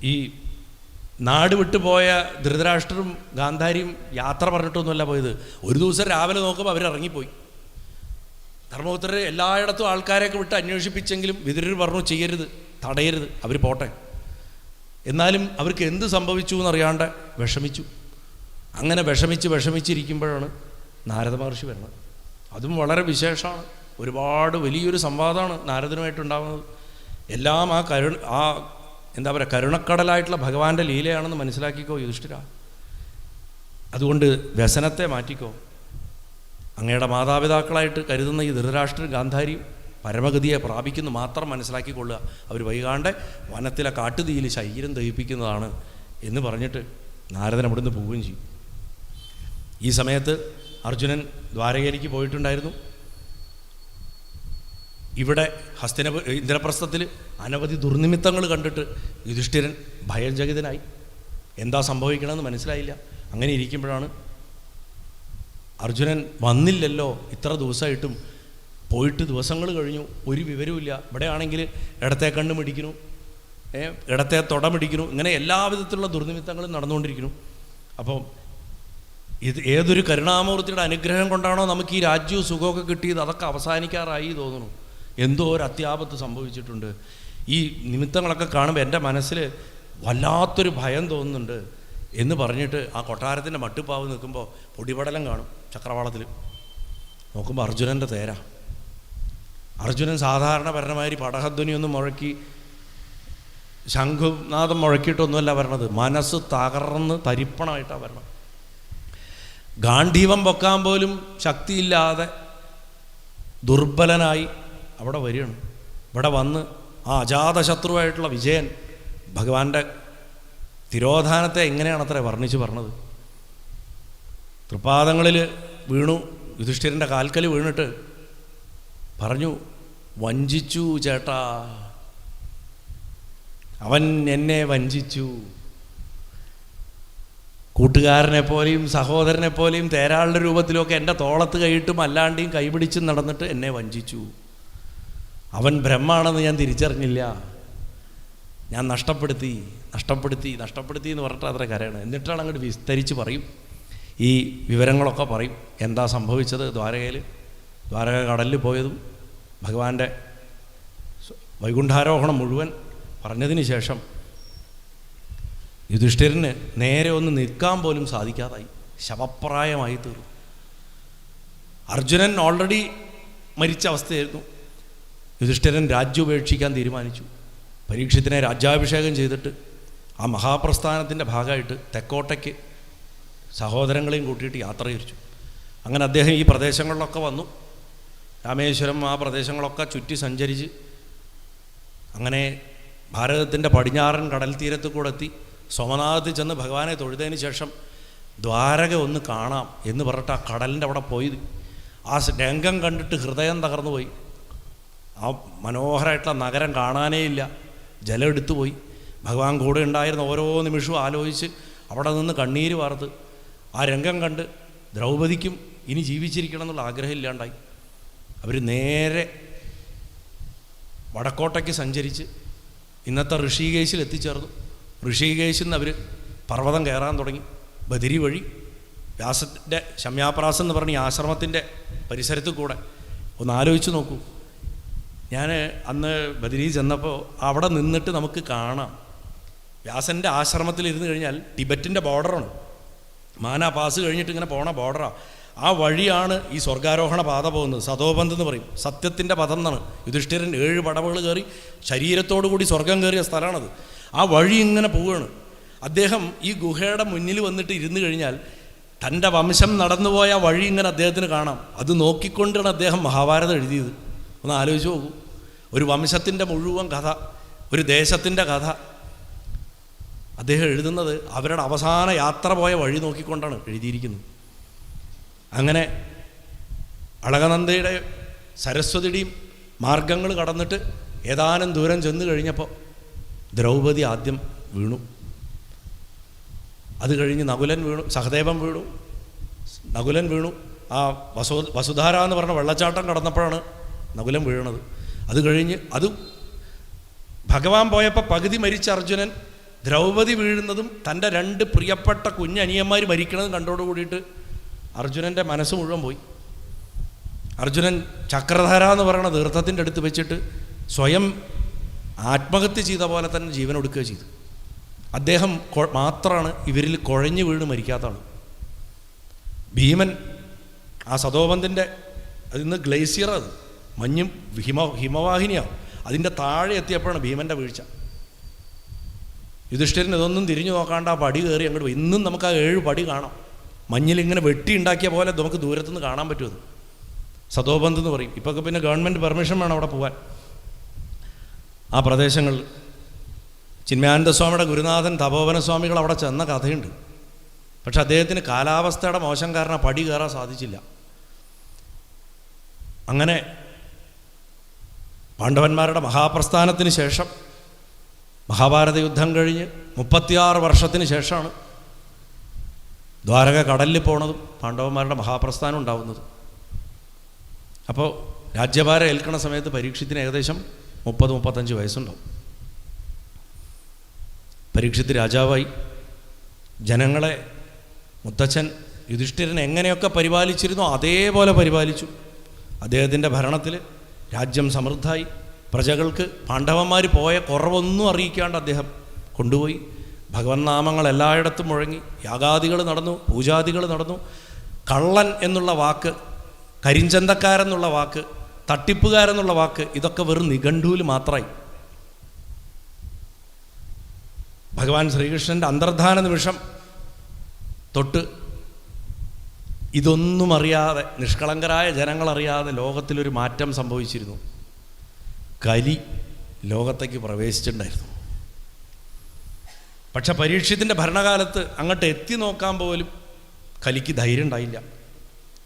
ഈ നാട് വിട്ടു പോയ ധൃതരാഷ്ട്രരും ഗാന്ധാരിയും യാത്ര പറഞ്ഞിട്ടൊന്നുമല്ല പോയത്. ഒരു ദിവസം രാവിലെ നോക്കുമ്പോൾ അവർ ഇറങ്ങിപ്പോയി. ധർമ്മപുത്രർ എല്ലായിടത്തും ആൾക്കാരെയൊക്കെ വിട്ട് അന്വേഷിപ്പിച്ചെങ്കിലും വിതുരർ പറഞ്ഞു ചെയ്യരുത് തടയരുത് അവർ പോട്ടെ. എന്നാലും അവർക്ക് എന്ത് സംഭവിച്ചു എന്നറിയാണ്ട് വിഷമിച്ചു. അങ്ങനെ വിഷമിച്ച് വിഷമിച്ചിരിക്കുമ്പോഴാണ് നാരദ മഹർഷി വരുന്നത്. അതും വളരെ വിശേഷമാണ്. ഒരുപാട് വലിയൊരു സംവാദമാണ് നാരദനുമായിട്ടുണ്ടാകുന്നത് എല്ലാം ആ കരു ആ എന്താ പറയുക കരുണക്കടലായിട്ടുള്ള ഭഗവാന്റെ ലീലയാണെന്ന് മനസ്സിലാക്കിക്കോ യുധിഷ്ഠിര. അതുകൊണ്ട് വ്യസനത്തെ മാറ്റിക്കോ. അങ്ങയുടെ മാതാപിതാക്കളായിട്ട് കരുതുന്ന ഈ ധൃതരാഷ്ട്ര ഗാന്ധാരി പരമഗതിയെ പ്രാപിക്കുന്നു മാത്രം മനസ്സിലാക്കിക്കൊള്ളുക. അവർ വൈകാണ്ട് വനത്തിലെ കാട്ടുതീയിൽ ശരീരം ദഹിപ്പിക്കുന്നതാണ് എന്ന് പറഞ്ഞിട്ട് നാരദൻ അവിടുന്ന് പോവുകയും ചെയ്യും. ഈ സമയത്ത് അർജുനൻ ദ്വാരകയിലേക്ക് പോയിട്ടുണ്ടായിരുന്നു. ഇവിടെ ഹസ്തിന ഇന്ദ്രപ്രസ്ഥത്തിൽ അനവധി ദുർനിമിത്തങ്ങൾ കണ്ടിട്ട് യുധിഷ്ഠിരൻ ഭയചകിതനായി. എന്താ സംഭവിക്കണമെന്ന് മനസ്സിലായില്ല. അങ്ങനെ ഇരിക്കുമ്പോഴാണ് അർജുനൻ വന്നില്ലല്ലോ ഇത്ര ദിവസമായിട്ടും. പോയിട്ട് ദിവസങ്ങൾ കഴിഞ്ഞു ഒരു വിവരവുമില്ല. ഇവിടെ ആണെങ്കിൽ ഇടത്തെ കണ്ണ് മിടിക്കുന്നു ഇടത്തെ തുട മിടിക്കുന്നു ഇങ്ങനെ എല്ലാവിധത്തിലുള്ള ദുർനിമിത്തങ്ങളും നടന്നുകൊണ്ടിരിക്കുന്നു. അപ്പോൾ ഇത് ഏതൊരു കരുണാമൂർത്തിയുടെ അനുഗ്രഹം കൊണ്ടാണോ നമുക്ക് ഈ രാജ്യവും സുഖമൊക്കെ കിട്ടിയത്? അതൊക്കെ അവസാനിക്കാറായി തോന്നുന്നു. എന്തോ ഒരു അത്യാപത്ത് സംഭവിച്ചിട്ടുണ്ട്. ഈ നിമിത്തങ്ങളൊക്കെ കാണുമ്പോൾ എന്റെ മനസ്സിൽ വല്ലാത്തൊരു ഭയം തോന്നുന്നുണ്ട് എന്ന് പറഞ്ഞിട്ട് ആ കൊട്ടാരത്തിന്റെ മട്ടുപ്പാവ് നിൽക്കുമ്പോൾ പൊടിപടലം കാണും ചക്രവാളത്തിൽ നോക്കുമ്പോൾ അർജുനന്റെ തേര. അർജുനൻ സാധാരണ പറഞ്ഞമാതിരി പടഹധ്വനിയൊന്നും മുഴക്കി ശംഖുനാഥം മുഴക്കിയിട്ടൊന്നുമല്ല വരണത്. മനസ്സ് തകർന്ന് തരിപ്പണമായിട്ടാണ് വരണം. ഗാന്ധീവം പൊക്കാൻ പോലും ശക്തിയില്ലാതെ ദുർബലനായി അവിടെ വരികയാണ്. ഇവിടെ വന്ന് ആ അജാതശത്രുവായിട്ടുള്ള വിജയൻ ഭഗവാന്റെ തിരോധാനത്തെ എങ്ങനെയാണ് അത്ര വർണിച്ച് പറഞ്ഞത്? തൃപ്പാദങ്ങളിൽ വീണു യുധിഷ്ഠിരന്റെ കാൽക്കൽ വീണിട്ട് പറഞ്ഞു വഞ്ചിച്ചു ചേട്ടാ. അവൻ എന്നെ വഞ്ചിച്ചു. കൂട്ടുകാരനെ പോലെയും സഹോദരനെ പോലെയും തേരാളുടെ രൂപത്തിലുമൊക്കെ എന്റെ തോളത്ത് കൈയിട്ടും അല്ലാണ്ടെയും കൈപിടിച്ചും നടന്നിട്ട് എന്നെ വഞ്ചിച്ചു. അവൻ ബ്രഹ്മാണെന്ന് ഞാൻ തിരിച്ചറിഞ്ഞില്ല. ഞാൻ നഷ്ടപ്പെടുത്തി നഷ്ടപ്പെടുത്തി നഷ്ടപ്പെടുത്തി എന്ന് പറഞ്ഞിട്ട് അത്ര കരയാണ്. എന്നിട്ടാണ് അങ്ങോട്ട് വിസ്തരിച്ച് പറയും. ഈ വിവരങ്ങളൊക്കെ പറയും. എന്താ സംഭവിച്ചത് ദ്വാരകയിൽ ദ്വാരക കടലിൽ പോയതും ഭഗവാന്റെ വൈകുണ്ഠാരോഹണം മുഴുവൻ പറഞ്ഞതിന് ശേഷം യുധിഷ്ഠിരന് നേരെ ഒന്ന് നിൽക്കാൻ പോലും സാധിക്കാതായി. ശവപ്രായമായി തീർന്നു. അർജുനൻ ഓൾറെഡി മരിച്ച അവസ്ഥയായിരുന്നു. യുധിഷ്ഠിരൻ രാജ്യം ഉപേക്ഷിക്കാൻ തീരുമാനിച്ചു. പരീക്ഷത്തിനെ രാജ്യാഭിഷേകം ചെയ്തിട്ട് ആ മഹാപ്രസ്ഥാനത്തിന്റെ ഭാഗമായിട്ട് തെക്കോട്ടയ്ക്ക് സഹോദരങ്ങളെയും കൂട്ടിയിട്ട് യാത്ര തിരിച്ചു. അങ്ങനെ അദ്ദേഹം ഈ പ്രദേശങ്ങളിലൊക്കെ വന്നു. രാമേശ്വരം ആ പ്രദേശങ്ങളൊക്കെ ചുറ്റി സഞ്ചരിച്ച് അങ്ങനെ ഭാരതത്തിന്റെ പടിഞ്ഞാറൻ കടൽ തീരത്ത് കൂടെ എത്തി. സോമനാഥത്തിൽ ചെന്ന് ഭഗവാനെ തൊഴുതതിന് ശേഷം ദ്വാരക ഒന്ന് കാണാം എന്ന് പറഞ്ഞിട്ട് ആ കടലിന്റെ അവിടെ പോയി. ആ രംഗം കണ്ടിട്ട് ഹൃദയം തകർന്നു പോയി ആ മനോഹരമായിട്ടുള്ള നഗരം കാണാനേ ഇല്ല. ജലം എടുത്തു പോയി ഭഗവാൻ കൂടെ ഉണ്ടായിരുന്ന ഓരോ നിമിഷവും ആലോചിച്ച് അവിടെ നിന്ന് കണ്ണീര് വാർത്ത് ആ രംഗം കണ്ട് ദ്രൗപദിക്കും ഇനി ജീവിച്ചിരിക്കണം എന്നുള്ള ആഗ്രഹം ഇല്ലാണ്ടായി. അവർ നേരെ വടക്കോട്ടയ്ക്ക് സഞ്ചരിച്ച് ഇന്നത്തെ ഋഷികേശിൽ എത്തിച്ചേർന്നു. ഋഷികേശിൽ നിന്ന് അവർ പർവതം കയറാൻ തുടങ്ങി. ബദിരി വഴി വ്യാസത്തിന്റെ ശമ്യാപ്രാസം എന്ന് പറഞ്ഞ ആശ്രമത്തിന്റെ പരിസരത്തിൽ കൂടെ. ഒന്ന് ആലോചിച്ച് നോക്കൂ. ഞാൻ അന്ന് ബദരി ചെന്നപ്പോൾ അവിടെ നിന്നിട്ട് നമുക്ക് കാണാം. വ്യാസന്റെ ആശ്രമത്തിൽ ഇരുന്ന് കഴിഞ്ഞാൽ ടിബറ്റിന്റെ ബോർഡറാണ്. മാനാ പാസ് കഴിഞ്ഞിട്ട് ഇങ്ങനെ പോണ ബോർഡറാണ് ആ വഴിയാണ് ഈ സ്വർഗാരോഹണ പാത പോകുന്നത്. സതോപന്ത് എന്ന് പറയും. സത്യത്തിന്റെ പദം എന്നാണ്. യുധിഷ്ഠിരൻ ഏഴ് പടവുകൾ കയറി ശരീരത്തോടു കൂടി സ്വർഗം കയറിയ സ്ഥലമാണത്. ആ വഴി ഇങ്ങനെ പോവുകയാണ്. അദ്ദേഹം ഈ ഗുഹയുടെ മുന്നിൽ വന്നിട്ട് ഇരുന്ന് കഴിഞ്ഞാൽ തന്റെ വംശം നടന്നുപോയ വഴി ഇങ്ങനെ അദ്ദേഹത്തിന് കാണാം. അത് നോക്കിക്കൊണ്ടാണ് അദ്ദേഹം മഹാഭാരതം എഴുതിയത്. ഒന്ന് ആലോചിച്ച് നോക്കൂ. ഒരു വംശത്തിന്റെ മുഴുവൻ കഥ ഒരു ദേശത്തിന്റെ കഥ. അദ്ദേഹം എഴുതുന്നത് അവരുടെ അവസാന യാത്ര പോയ വഴി നോക്കിക്കൊണ്ടാണ് എഴുതിയിരിക്കുന്നത്. അങ്ങനെ അളകനന്ദയുടെ സരസ്വതിയുടെയും മാർഗങ്ങൾ കടന്നിട്ട് ഏതാനും ദൂരം ചെന്ന് കഴിഞ്ഞപ്പോൾ ദ്രൗപദി ആദ്യം വീണു. അത് കഴിഞ്ഞ് നകുലൻ വീണു സഹദേവൻ വീണു. നകുലൻ വീണു. ആ വസു വസുധാര എന്ന് പറഞ്ഞ വെള്ളച്ചാട്ടം കടന്നപ്പോഴാണ് നകുലം വീണത്. അത് കഴിഞ്ഞ് അത് ഭഗവാൻ പോയപ്പോൾ പകുതി മരിച്ച അർജുനൻ ദ്രൗപദി വീഴുന്നതും തന്റെ രണ്ട് പ്രിയപ്പെട്ട കുഞ്ഞനിയന്മാർ മരിക്കണതും കണ്ടോട് കൂടിയിട്ട് അർജുനന്റെ മനസ്സ് മുഴുവൻ പോയി. അർജുനൻ ചക്രധാര എന്ന് പറയുന്ന തീർത്ഥത്തിന്റെ അടുത്ത് വെച്ചിട്ട് സ്വയം ആത്മഹത്യ ചെയ്ത പോലെ തന്നെ ജീവൻ ഒടുക്കുക ചെയ്തു. അദ്ദേഹം മാത്രമാണ് ഇവരിൽ കുഴഞ്ഞു വീണ് മരിക്കാത്ത ആൾ ഭീമൻ ആ സതോപന്തിന്റെ അതിന്ന് ഗ്ലേസിയർ അത്. മഞ്ഞും ഹിമ ഹിമവാഹിനിയാവും അതിന്റെ താഴെ എത്തിയപ്പോഴാണ് ഭീമന്റെ വീഴ്ച. യുധിഷ്ഠിരൻ ഇതൊന്നും തിരിഞ്ഞു നോക്കാണ്ട് ആ പടി കയറി അങ്ങോട്ട് ഇന്നും നമുക്ക് ആ ഏഴ് പടി കാണാം. മഞ്ഞിലിങ്ങനെ വെട്ടി ഉണ്ടാക്കിയ പോലെ നമുക്ക് ദൂരത്തുനിന്ന് കാണാൻ പറ്റുമത് സതോബന്ധ് എന്ന് പറയും. ഇപ്പോൾ പിന്നെ ഗവൺമെന്റ് പെർമിഷൻ വേണം അവിടെ പോകാൻ ആ പ്രദേശങ്ങളിൽ ചിന്മയാനന്ദ സ്വാമിയുടെ ഗുരുനാഥൻ തപോവന സ്വാമികൾ അവിടെ ചെന്ന കഥയുണ്ട്. പക്ഷെ അദ്ദേഹത്തിന് കാലാവസ്ഥയുടെ മോശം കാരണം പടി കയറാൻ സാധിച്ചില്ല. അങ്ങനെ പാണ്ഡവന്മാരുടെ മഹാപ്രസ്ഥാനത്തിന് ശേഷം മഹാഭാരത യുദ്ധം കഴിഞ്ഞ് മുപ്പത്തിയാറ് വർഷത്തിന് ശേഷമാണ് ദ്വാരക കടലിൽ പോണതും പാണ്ഡവന്മാരുടെ മഹാപ്രസ്ഥാനം ഉണ്ടാവുന്നതും. അപ്പോൾ രാജ്യഭാരം ഏൽക്കണ സമയത്ത് പരീക്ഷത്തിന് ഏകദേശം മുപ്പത് മുപ്പത്തഞ്ച് വയസ്സുണ്ടാവും. പരീക്ഷത്ത് രാജാവായി. ജനങ്ങളെ മുത്തച്ഛൻ യുധിഷ്ഠിരൻ എങ്ങനെയൊക്കെ പരിപാലിച്ചിരുന്നോ അതേപോലെ പരിപാലിച്ചു. അദ്ദേഹത്തിന്റെ ഭരണത്തിൽ രാജ്യം സമൃദ്ധമായി പ്രജകൾക്ക് പാണ്ഡവന്മാർ പോയ കുറവൊന്നും അറിയിക്കാണ്ട് അദ്ദേഹം കൊണ്ടുപോയി. ഭഗവൻ നാമങ്ങൾ എല്ലായിടത്തും മുഴങ്ങി. യാഗാദികൾ നടന്നു പൂജാദികൾ നടന്നു. കള്ളൻ എന്നുള്ള വാക്ക് കരിഞ്ചന്തക്കാരെന്നുള്ള വാക്ക് തട്ടിപ്പുകാരെന്നുള്ള വാക്ക് ഇതൊക്കെ വെറും നിഘണ്ടുവിൽ മാത്രമായി ഭഗവാൻ ശ്രീകൃഷ്ണന്റെ അന്തർധാന നിമിഷം തൊട്ട് ഇതൊന്നും അറിയാതെ നിഷ്കളങ്കരായ ജനങ്ങളറിയാതെ ലോകത്തിലൊരു മാറ്റം സംഭവിച്ചിരുന്നു. കലി ലോകത്തേക്ക് പ്രവേശിച്ചിട്ടുണ്ടായിരുന്നു. പക്ഷെ പരീക്ഷത്തിന്റെ ഭരണകാലത്ത് അങ്ങോട്ട് എത്തി നോക്കാൻ പോലും കലിക്ക് ധൈര്യം ഉണ്ടായില്ല.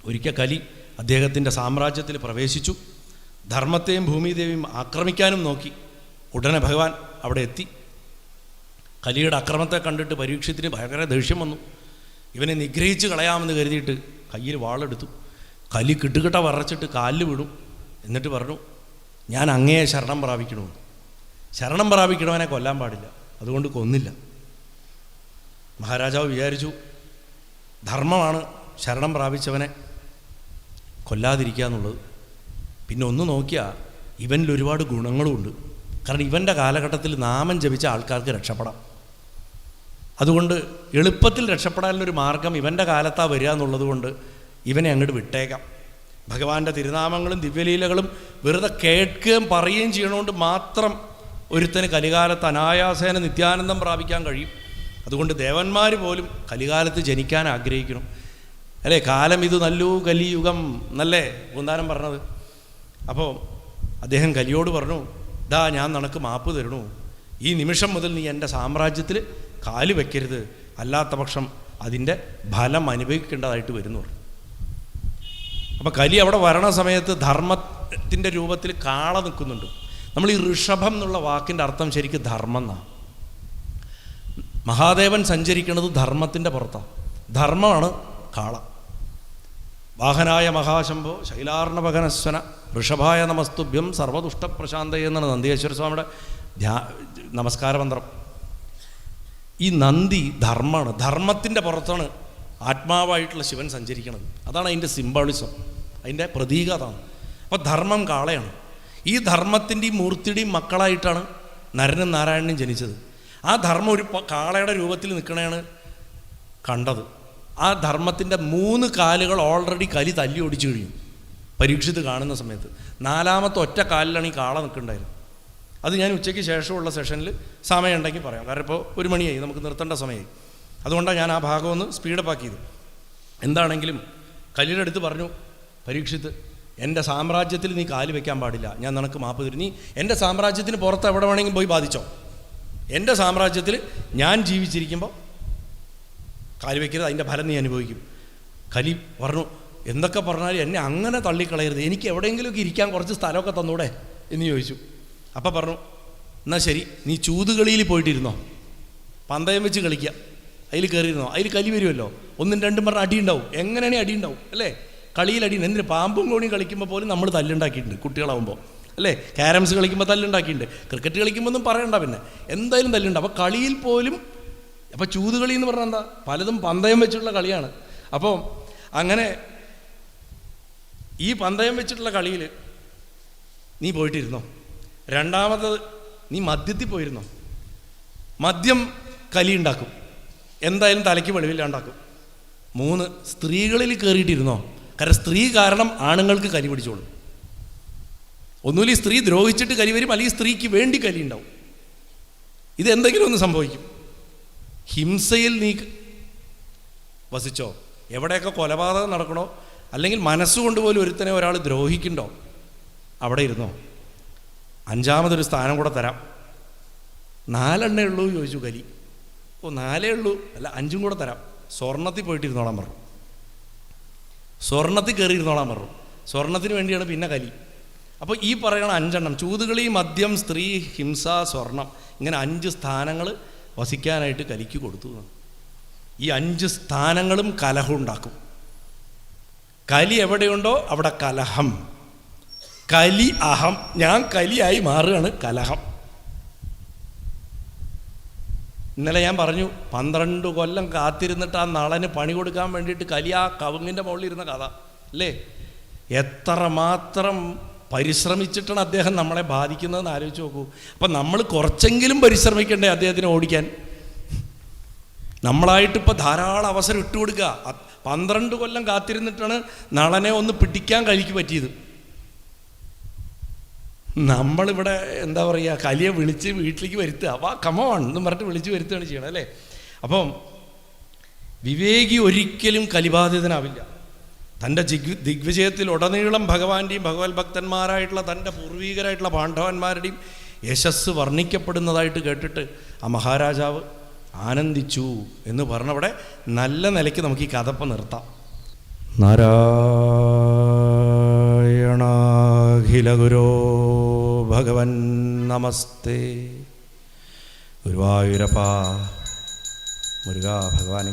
ഒരിക്കൽ കലി അദ്ദേഹത്തിന്റെ സാമ്രാജ്യത്തിൽ പ്രവേശിച്ചു. ധർമ്മത്തെയും ഭൂമിദേവിയും ആക്രമിക്കാനും നോക്കി. ഉടനെ ഭഗവാൻ അവിടെ എത്തി. കലിയുടെ അക്രമത്തെ കണ്ടിട്ട് പരീക്ഷത്തിന് ഭയങ്കര ദേഷ്യം വന്നു. ഇവനെ നിഗ്രഹിച്ച് കളയാമെന്ന് കരുതിയിട്ട് കയ്യിൽ വാളെടുത്തു. കലി കിട്ടുകിട്ട വറച്ചിട്ട് കാലിൽ വിടും. എന്നിട്ട് പറഞ്ഞു ഞാൻ അങ്ങയെ ശരണം പ്രാപിക്കണമെന്ന്. ശരണം പ്രാപിക്കണവനെ കൊല്ലാൻ പാടില്ല. അതുകൊണ്ട് കൊന്നില്ല. മഹാരാജാവ് വിചാരിച്ചു ധർമ്മമാണ് ശരണം പ്രാപിച്ചവനെ കൊല്ലാതിരിക്കുക എന്നുള്ളത് പിന്നെ ഒന്ന് നോക്കിയാൽ ഇവനിൽ ഒരുപാട് ഗുണങ്ങളുമുണ്ട്. കാരണം ഇവന്റെ കാലഘട്ടത്തിൽ നാമം ജപിച്ച ആൾക്കാർക്ക് രക്ഷപ്പെടാം. അതുകൊണ്ട് എളുപ്പത്തിൽ രക്ഷപ്പെടാനുള്ളൊരു മാർഗം ഇവന്റെ കാലത്താ വരിക എന്നുള്ളത് കൊണ്ട് ഇവനെ അങ്ങോട്ട് വിട്ടേക്കാം. ഭഗവാന്റെ തിരുനാമങ്ങളും ദിവ്യലീലകളും വെറുതെ കേൾക്കുകയും പറയുകയും ചെയ്യണോണ്ട് മാത്രം ഒരുത്തന് കലികാലത്ത് അനായാസേന നിത്യാനന്ദം പ്രാപിക്കാൻ കഴിയും. അതുകൊണ്ട് ദേവന്മാർ പോലും കലികാലത്ത് ജനിക്കാൻ ആഗ്രഹിക്കണം അല്ലേ? കാലം ഇത് നല്ലൂ കലിയുഗം എന്നല്ലേ പൂന്താനം പറഞ്ഞത്? അപ്പോൾ അദ്ദേഹം കലിയോട് പറഞ്ഞു ദാ ഞാൻ നിനക്ക് മാപ്പ് തരണു ഈ നിമിഷം മുതൽ നീ എന്റെ സാമ്രാജ്യത്തിൽ കാൽ വെക്കരുത്. അല്ലാത്ത പക്ഷം അതിന്റെ ഫലം അനുഭവിക്കേണ്ടതായിട്ട് വരുന്നു. അപ്പോൾ കലി അവിടെ വരണ സമയത്ത് ധർമ്മത്തിന്റെ രൂപത്തിൽ കാള നിൽക്കുന്നുണ്ട്. നമ്മൾ ഈ ഋഷഭം എന്നുള്ള വാക്കിന്റെ അർത്ഥം ശരിക്കും ധർമ്മം എന്നാണ് മഹാദേവൻ സഞ്ചരിക്കുന്നത് ധർമ്മത്തിന്റെ പുറത്താണ് ധർമ്മമാണ് കാള. വാഹനായ മഹാശംഭോ ശൈലാർണഭകനസ്വന ഋഷഭായ നമസ്തുഭ്യം സർവദുഷ്ടപ്രശാന്തയെന്നാണ് നന്ദിയേശ്വര സ്വാമിയുടെ ധ്യാ നമസ്കാര മന്ത്രം ഈ നന്ദി ധർമ്മമാണ്. ധർമ്മത്തിന്റെ പുറത്താണ് ആത്മാവായിട്ടുള്ള ശിവൻ സഞ്ചരിക്കുന്നത് അതാണ് അതിന്റെ സിംബോളിസം അതിന്റെ പ്രതീക അതാണ്. അപ്പോൾ ധർമ്മം കാളയാണ്. ഈ ധർമ്മത്തിന്റെയും മൂർത്തിയുടെയും മക്കളായിട്ടാണ് നരനും നാരായണനും ജനിച്ചത്. ആ ധർമ്മം ഒരു കാളയുടെ രൂപത്തിൽ നിൽക്കണയാണ് കണ്ടത്. ആ ധർമ്മത്തിന്റെ മൂന്ന് കാലുകൾ ഓൾറെഡി കലി തല്ലി ഓടിച്ചു കഴിഞ്ഞു. പരീക്ഷിത് കാണുന്ന സമയത്ത്. നാലാമത്തെ ഒറ്റ കാലിലാണ് ഈ കാള നിൽക്കുന്നുണ്ടായിരുന്നത് അത് ഞാൻ ഉച്ചയ്ക്ക് ശേഷമുള്ള സെഷനിൽ സമയമുണ്ടെങ്കിൽ പറയാം. കാരണം ഇപ്പോൾ ഒരു മണിയായി നമുക്ക് നിർത്തേണ്ട സമയമായി. അതുകൊണ്ടാണ് ഞാൻ ആ ഭാഗം ഒന്ന് സ്പീഡപ്പ് ആക്കിയത്. എന്താണെങ്കിലും കല്ലിലെടുത്ത് പറഞ്ഞു പരീക്ഷിത്ത് എന്റെ സാമ്രാജ്യത്തിൽ നീ കാൽ വെക്കാൻ പാടില്ല. ഞാൻ നിനക്ക് മാപ്പ് തരും നീ എന്റെ സാമ്രാജ്യത്തിന് പുറത്ത് എവിടെ വേണമെങ്കിലും പോയി ബാധിച്ചോ? എന്റെ സാമ്രാജ്യത്തിൽ ഞാൻ ജീവിച്ചിരിക്കുമ്പോൾ കാൽ വയ്ക്കരുത് അതിന്റെ ഫലം നീ അനുഭവിക്കും. കലി പറഞ്ഞു എന്തൊക്കെ പറഞ്ഞാലും എന്നെ അങ്ങനെ തള്ളിക്കളയരുത്. എനിക്ക് എവിടെയെങ്കിലുമൊക്കെ ഇരിക്കാൻ കുറച്ച് സ്ഥലമൊക്കെ തന്നൂടെ? എന്ന് ചോദിച്ചു. അപ്പം പറഞ്ഞു എന്നാൽ ശരി നീ ചൂതുകളിയിൽ പോയിട്ടിരുന്നോ? പന്തയം വെച്ച് കളിക്കുക അതിൽ കയറിയിരുന്നോ? അതിൽ കലി വരുമല്ലോ. ഒന്നും രണ്ടും പറഞ്ഞ അടി ഉണ്ടാവും. എങ്ങനെയാണെങ്കിൽ അടി ഉണ്ടാവും? അല്ലേ? കളിയിൽ അടി എന്തിന്? പാമ്പും കോണിയും കളിക്കുമ്പോൾ പോലും നമ്മൾ തല്ലുണ്ടാക്കിയിട്ടുണ്ട് കുട്ടികളാവുമ്പോൾ അല്ലേ? ക്യാരംസ് കളിക്കുമ്പോൾ തല്ലുണ്ടാക്കിയിട്ടുണ്ട്. ക്രിക്കറ്റ് കളിക്കുമ്പോൾ ഒന്നും പറയണ്ട പിന്നെ. എന്തായാലും തല്ലുണ്ട്. അപ്പോൾ കളിയിൽ പോലും അപ്പോൾ ചൂതുകളി എന്ന് പറഞ്ഞാൽ എന്താ? പലതും പന്തയം വെച്ചിട്ടുള്ള കളിയാണ്. അപ്പോൾ അങ്ങനെ ഈ പന്തയം വെച്ചിട്ടുള്ള കളിയിൽ നീ പോയിട്ടിരുന്നോ? രണ്ടാമത് നീ മദ്യത്തിൽ പോയിരുന്നോ? മദ്യം കലി ഉണ്ടാക്കും എന്തായാലും തലയ്ക്ക് വെളിവില്ലാണ്ടാക്കും. മൂന്ന് സ്ത്രീകളിൽ കയറിയിട്ടിരുന്നോ? കാരണം സ്ത്രീ കാരണം ആണുങ്ങൾക്ക് കലി പിടിച്ചോളും. ഒന്നുമില്ല സ്ത്രീ ദ്രോഹിച്ചിട്ട് കലി വരും അല്ലെങ്കിൽ സ്ത്രീക്ക് വേണ്ടി കലി ഉണ്ടാവും. ഇതെന്തെങ്കിലും ഒന്ന് സംഭവിക്കും. ഹിംസയിൽ നീ വസിച്ചോ? എവിടെയൊക്കെ കൊലപാതകം നടക്കണോ? അല്ലെങ്കിൽ മനസ്സുകൊണ്ട് പോലും ഒരുത്തനെ ഒരാൾ ദ്രോഹിക്കണ്ടോ അവിടെ ഇരുന്നോ? അഞ്ചാമതൊരു സ്ഥാനം കൂടെ തരാം. നാലെണ്ണേ ഉള്ളൂ ചോദിച്ചു കലി ഓ നാലേ ഉള്ളൂ. അല്ല അഞ്ചും കൂടെ തരാം. സ്വർണത്തിൽ പോയിട്ട് ഇരുന്നോളാൻ പറഞ്ഞു. സ്വർണത്തിൽ കയറി ഇരുന്നോളാൻ പറഞ്ഞു. സ്വർണത്തിന് വേണ്ടിയാണ് പിന്നെ കലി അപ്പോൾ ഈ പറയണ അഞ്ചെണ്ണം ചൂതുകളി മദ്യം സ്ത്രീ ഹിംസ സ്വർണം ഇങ്ങനെ അഞ്ച് സ്ഥാനങ്ങൾ വസിക്കാനായിട്ട് കലിക്ക് കൊടുത്തു. ഈ അഞ്ച് സ്ഥാനങ്ങളും കലഹം ഉണ്ടാക്കും. കലി എവിടെയുണ്ടോ? അവിടെ കലഹം. കലി അഹം. ഞാൻ കലിയായി മാറുകയാണ് കലഹം. ഇന്നലെ ഞാൻ പറഞ്ഞു പന്ത്രണ്ട് കൊല്ലം കാത്തിരുന്നിട്ട് ആ നളന് പണി കൊടുക്കാൻ വേണ്ടിയിട്ട് കലി ആ കവുങ്ങിന്റെ മുകളിൽ ഇരുന്ന കഥ അല്ലേ? എത്ര മാത്രം പരിശ്രമിച്ചിട്ടാണ് അദ്ദേഹം നമ്മളെ ബാധിക്കുന്നതെന്ന് ആലോചിച്ച് നോക്കൂ. അപ്പം നമ്മൾ കുറച്ചെങ്കിലും പരിശ്രമിക്കണ്ടേ അദ്ദേഹത്തിനെ ഓടിക്കാൻ? നമ്മളായിട്ട് ഇപ്പോൾ ധാരാളം അവസരം ഇട്ടുകൊടുക്കുക. പന്ത്രണ്ട് കൊല്ലം കാത്തിരുന്നിട്ടാണ് നളനെ ഒന്ന് പിടിക്കാൻ കഴിക്ക് പറ്റിയത്. നമ്മളിവിടെ എന്താ പറയുക കലിയെ വിളിച്ച് വീട്ടിലേക്ക് വരുത്തുക. വാ കമോൺ എന്നും പറഞ്ഞിട്ട് വിളിച്ച് വരുത്തുകയാണ് ചെയ്യണം അല്ലേ? അപ്പം വിവേകി ഒരിക്കലും കലിബാധിതനാവില്ല. തന്റെ ജിഗ് ദിഗ്വിജയത്തിൽ ഉടനീളം ഭഗവാന്റെയും ഭഗവത് ഭക്തന്മാരായിട്ടുള്ള തന്റെ പൂർവീകരായിട്ടുള്ള പാണ്ഡവന്മാരുടെയും യശസ് വർണിക്കപ്പെടുന്നതായിട്ട് കേട്ടിട്ട് ആ മഹാരാജാവ് ആനന്ദിച്ചു എന്ന് പറഞ്ഞവിടെ നല്ല നിലയ്ക്ക് നമുക്ക് ഈ കഥപ്പം നിർത്താം. നാരായണാഖില ഗുരോ ഭഗവൻ നമസ്തേ. ഗുരുവായൂരപ്പ മുരുക ഭഗവാനെ.